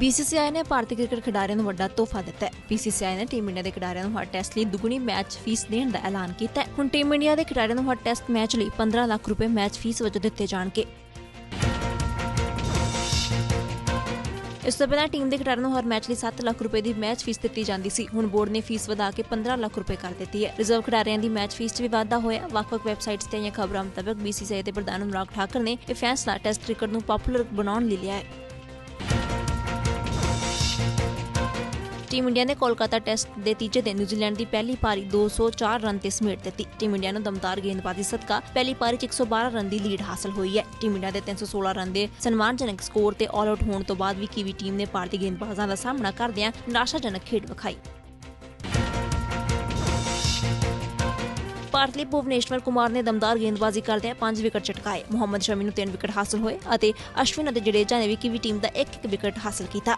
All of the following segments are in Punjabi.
BCCI ਨੇ ਭਾਰਤੀ ਕ੍ਰਿਕਟ ਖਿਡਾਰੀਆਂ ਨੂੰ ਵੱਡਾ ਤੋਹਫਾ ਦਿੱਤਾ ਹੈ। BCCI ਨੇ ਟੀਮ ਇੰਡੀਆ ਦੇ ਖਿਡਾਰੀਆਂ ਨੂੰ ਹਰ ਟੈਸਟ ਲਈ ਦੁੱਗਣੀ ਮੈਚ ਫੀਸ ਦੇਣ ਦਾ ਐਲਾਨ ਕੀਤਾ ਹੈ। ਹੁਣ ਟੀਮ ਇੰਡੀਆ ਦੇ ਖਿਡਾਰੀਆਂ ਨੂੰ ਹਰ ਟੈਸਟ ਮੈਚ ਲਈ 15 ਲੱਖ ਰੁਪਏ ਮੈਚ ਫੀਸ ਵਜੋਂ ਦਿੱਤੇ ਜਾਣਗੇ। ਇਸ ਤੋਂ ਪਹਿਲਾਂ ਟੀਮ ਦੇ ਖਿਡਾਰੀਆਂ ਨੂੰ ਹਰ ਮੈਚ ਲਈ 7 ਲੱਖ ਰੁਪਏ ਦੀ ਮੈਚ ਫੀਸ ਦਿੱਤੀ ਜਾਂਦੀ ਸੀ। ਹੁਣ ਬੋਰਡ ਨੇ ਫੀਸ ਵਧਾ ਕੇ 15 ਲੱਖ ਰੁਪਏ ਕਰ ਦਿੱਤੀ ਹੈ। ਰਿਜ਼ਰਵ ਖਿਡਾਰੀਆਂ ਦੀ ਮੈਚ ਫੀਸ 'ਚ ਵੀ ਵਾਧਾ ਹੋਇਆ ਵੱਖ-ਵੱਖ ਵੈਬਸਾਈਟਸ ਤੇ ਆਈਆਂ ਖਬਰਾਂ ਮੁਤਾਬਕ BCCI ਦੇ ਪ੍ਰਧਾਨ ਅਨੁਰਾਗ ਠਾਕਰ ਨੇ ਇਹ ਫੈਸਲਾ ਟੈਸਟ ਕ੍ਰਿਕਟ ਨੂੰ ਪਪੂਲਰ ਬਣਾਉਣ ਲਈ ਲਿਆ ਹੈ। ਟੀਮ ਇੰਡੀਆ ਨੇ ਕੋਲਕਾਤਾ ਟੈਸਟ ਦੇ ਤੀਜੇ ਦਿਨ ਨਿਊਜ਼ੀਲੈਂਡ ਦੀ ਪਹਿਲੀ ਪਾਰੀ 204 ਰਨ ਤੇ ਸਮੇਟ ਦਿੱਤੀ। ਟੀਮ ਇੰਡੀਆ ਨੂੰ ਦਮਦਾਰ ਗੇਂਦਬਾਜ਼ੀ ਸਦਕਾ ਪਹਿਲੀ ਪਾਰੀ 'ਚ 112 ਰਨ ਦੀ ਲੀਡ ਹਾਸਲ ਹੋਈ ਹੈ। ਟੀਮ ਇੰਡੀਆ ਦੇ 316 ਰਨ ਦੇ ਸਨਮਾਨਜਨਕ ਸਕੋਰ ਤੇ ਆਲ ਆਊਟ ਹੋਣ ਤੋਂ ਬਾਅਦ ਵੀ ਕੀਵੀ ਟੀਮ ਨੇ ਭਾਰਤੀ ਗੇਂਦਬਾਜ਼ਾਂ ਦਾ ਸਾਹਮਣਾ ਕਰਦਿਆਂ ਨਿਰਾਸ਼ਾਜਨਕ ਖੇਡ ਵਿਖਾਈ। ਭਾਰਤ ਲਈ ਭੁਵਨੇਸ਼ਵਰ ਕੁਮਾਰ ਨੇ ਦਮਦਾਰ ਗੇਂਦਬਾਜ਼ੀ ਕਰਦਿਆਂ 5 ਵਿਕਟ ਚਟਕਾਏ ਮੁਹੰਮਦ ਸ਼ਮੀ ਨੂੰ 3 ਵਿਕਟ ਹਾਸਲ ਹੋਏ ਅਤੇ ਅਸ਼ਵਿਨ ਅਤੇ ਜਡੇਜਾ ਨੇ ਵੀ ਕੀਵੀ ਟੀਮ ਦਾ ਇੱਕ ਇੱਕ ਵਿਕਟ ਹਾਸਲ ਕੀਤਾ।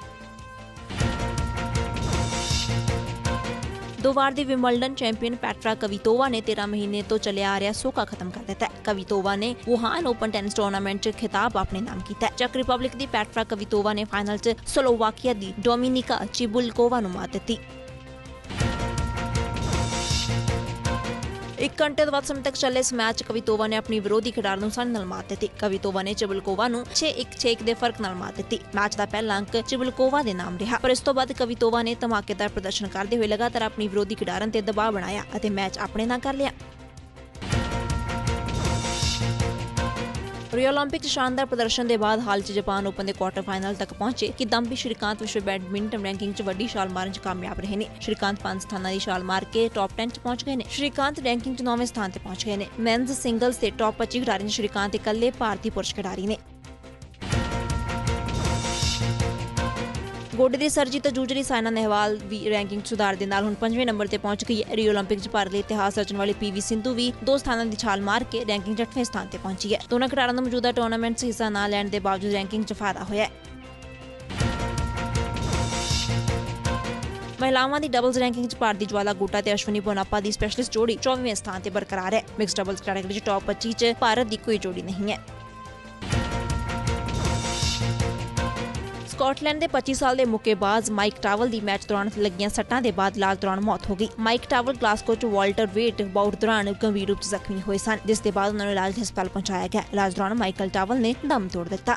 ਦੋ ਵਾਰ ਦੀ ਵਿਮਲਡਨ ਚੈਂਪੀਅਨ ਪੈਟਰਾ ਕਵਿਤੋਵਾ ਨੇ 13 ਮਹੀਨੇ ਤੋਂ ਚੱਲਿਆ ਆ ਰਿਹਾ ਸੋਕਾ ਖਤਮ ਕਰ ਦਿੱਤਾ ਹੈ ਕਵਿਤੋਵਾ ਨੇ ਵੁਹਾਨ ਓਪਨ ਟੈਨਿਸ ਟੂਰਨਾਮੈਂਟ 'ਚ ਖਿਤਾਬ ਆਪਣੇ ਨਾਮ ਕੀਤਾ ਹੈ ਚੱਕ ਰਿਪਬਲਿਕ ਦੀ ਪੈਟਰਾ ਕਵਿਤੋਵਾ ਨੇ ਫਾਈਨਲ 'ਚ ਸਲੋਵਾਕੀਆ ਦੀ ਡੋਮਿਨਿਕਾ ਚਿਬੁਲਕੋਵਾ ਨੂੰ ਮਾਤ ਦਿੱਤੀ ਇੱਕ ਘੰਟੇ ਤੋਂ ਵੱਧ ਸਮੇਂ ਤੱਕ ਚੱਲੇ ਇਸ ਮੈਚ 'ਚ ਕਵਿਤੋਵਾ ਨੇ ਆਪਣੀ ਵਿਰੋਧੀ ਖਿਡਾਰ ਨੂੰ ਆਸਾਨੀ ਨਾਲ ਮਾਰ ਦਿੱਤੀ। ਕਵਿਤੋਵਾ ਨੇ ਚਿਬਲਕੋਵਾ ਨੂੰ 6-1 6 ਦੇ ਫ਼ਰਕ ਨਾਲ ਮਾਰ ਦਿੱਤੀ। ਮੈਚ ਦਾ ਪਹਿਲਾ ਅੰਕ ਚਿਬਲਕੋਵਾ ਦੇ ਨਾਮ ਰਿਹਾ। ਪਰ ਇਸ ਤੋਂ ਬਾਅਦ ਕਵਿਤੋਵਾ ਨੇ ਧਮਾਕੇਦਾਰ ਪ੍ਰਦਰਸ਼ਨ ਕਰਦੇ ਹੋਏ ਲਗਾਤਾਰ ਆਪਣੀ ਵਿਰੋਧੀ ਖਿਡਾਰਨ ਤੇ ਦਬਾਅ ਬਣਾਇਆ ਅਤੇ ਮੈਚ ਆਪਣੇ ਨਾਂ ਕਰ ਲਿਆ। ਰੀਓ 올림픽 'ਚ ਸ਼ਾਨਦਾਰ ਪ੍ਰਦਰਸ਼ਨ ਦੇ ਬਾਅਦ ਹਾਲ 'ਚ ਜਾਪਾਨ ਓਪਨ ਦੇ ਕੁਆਰਟਰ ਫਾਈਨਲ ਤੱਕ ਪਹੁੰਚੇ ਕਿਦੰਬੀ ਸ਼੍ਰੀਕਾਂਤ ਵਿਸ਼ਵ ਬੈਡਮਿੰਟਨ ਰੈਂਕਿੰਗ 'ਚ ਵੱਡੀ ਛਾਲ ਮਾਰਨ 'ਚ ਕਾਮਯਾਬ ਰਹੇ ਨੇ ਸ਼੍ਰੀਕਾਂਤ ਪੰਜ ਸਥਾਨਾਂ ਦੀ ਛਾਲ ਮਾਰ ਕੇ ਟੌਪ 10 'ਚ ਪਹੁੰਚ ਗਏ ਨੇ ਸ਼੍ਰੀਕਾਂਤ ਰੈਂਕਿੰਗ 'ਚ 9ਵੇਂ ਸਥਾਨ ਤੇ ਪਹੁੰਚ ਗਏ ਨੇ ਮੈਨਸ ਸਿੰਗਲਸ ਤੇ ਟੌਪ 25 ਖਿਡਾਰੀਆਂ 'ਚ ਸ਼੍ਰੀਕਾਂਤ ਇਕੱਲੇ ਭਾਰਤੀ ਪੁਰਸ਼ ਖਿਡਾਰੀ ਨੇ ਗੋਡੇ ਦੀ ਸਰਜੀ ਤੋਂ ਜੂਝ ਰਹੀ ਸਾਇਨਾ ਨਹਿਵਾਲ ਵੀ ਰੈਂਕਿੰਗ 'ਚ ਸੁਧਾਰ ਦੇ ਨਾਲ ਹੁਣ 5ਵੇਂ ਨੰਬਰ ਤੇ ਪਹੁੰਚ ਗਈ ਹੈ ਰੀਓ 올림픽 'ਚ ਭਾਰਤ ਲਈ ਇਤਿਹਾਸ ਰਚਣ ਵਾਲੀ ਪੀਵੀ ਸਿੰਧੂ ਵੀ ਦੋ ਸਥਾਨਾਂ ਦੀ ਛਾਲ ਮਾਰ ਕੇ ਰੈਂਕਿੰਗ 'ਚ 8ਵੇਂ ਸਥਾਨ ਤੇ ਪਹੁੰਚੀ ਹੈ ਦੋਨਾਂ ਖਿਡਾਰੀਆਂ ਨੂੰ ਮੌਜੂਦਾ ਟੂਰਨਾਮੈਂਟ 'ਚ ਹਿੱਸਾ ਨਾ ਲੈਣ ਦੇ ਬਾਵਜੂਦ ਰੈਂਕਿੰਗ 'ਚ ਫਾਇਦਾ ਹੋਇਆ ਹੈ ਮਹਿਲਾਵਾਂ ਦੀ ਡਬਲਜ਼ ਰੈਂਕਿੰਗ 'ਚ ਭਾਰਤੀ ਜਵਾਲਾ ਗੁੱਟਾ ਤੇ ਅਸ਼ਵਨੀ ਪੋਨਾਪਾ ਦੀ ਸਪੈਸ਼ਲਿਸਟ ਜੋੜੀ 24ਵੇਂ ਸਥਾਨ ਤੇ ਬਰਕਰਾਰ ਹੈ ਮਿਕਸ ਡਬਲਜ਼ ਕੈਟਾਗਰੀ 'ਚ ਟੌਪ 25 'ਚ ਭਾਰਤ ਦੀ ਕੋਈ ਜੋੜੀ ਨਹੀਂ ਹੈ ਸਕਾਟਲੈਂਡ ਦੇ 25 ਸਾਲ ਦੇ ਮੁੱਕੇਬਾਜ਼ ਮਾਈਕ ਟਾਵਲ ਦੀ ਮੈਚ ਦੌਰਾਨ ਲੱਗੀਆਂ ਸੱਟਾਂ ਦੇ ਬਾਅਦ ਇਲਾਜ ਦੌਰਾਨ ਮੌਤ ਹੋ ਗਈ। ਮਾਈਕ ਟਾਵਲ ਗਲਾਸਕੋ ਚ ਵਾਲਟਰ ਵੇਟ ਬਾਊਟ ਦੌਰਾਨ ਗੰਭੀਰ ਰੂਪ 'ਚ ਜ਼ਖਮੀ ਹੋਏ ਸਨ, ਜਿਸ ਦੇ ਬਾਅਦ ਉਹਨਾਂ ਨੂੰ ਇਲਾਜ ਹਸਪਤਾਲ ਪਹੁੰਚਾਇਆ ਗਿਆ। ਇਲਾਜ ਦੌਰਾਨ ਮਾਈਕਲ ਟਾਵਲ ਨੇ ਦਮ ਤੋੜ ਦਿੱਤਾ।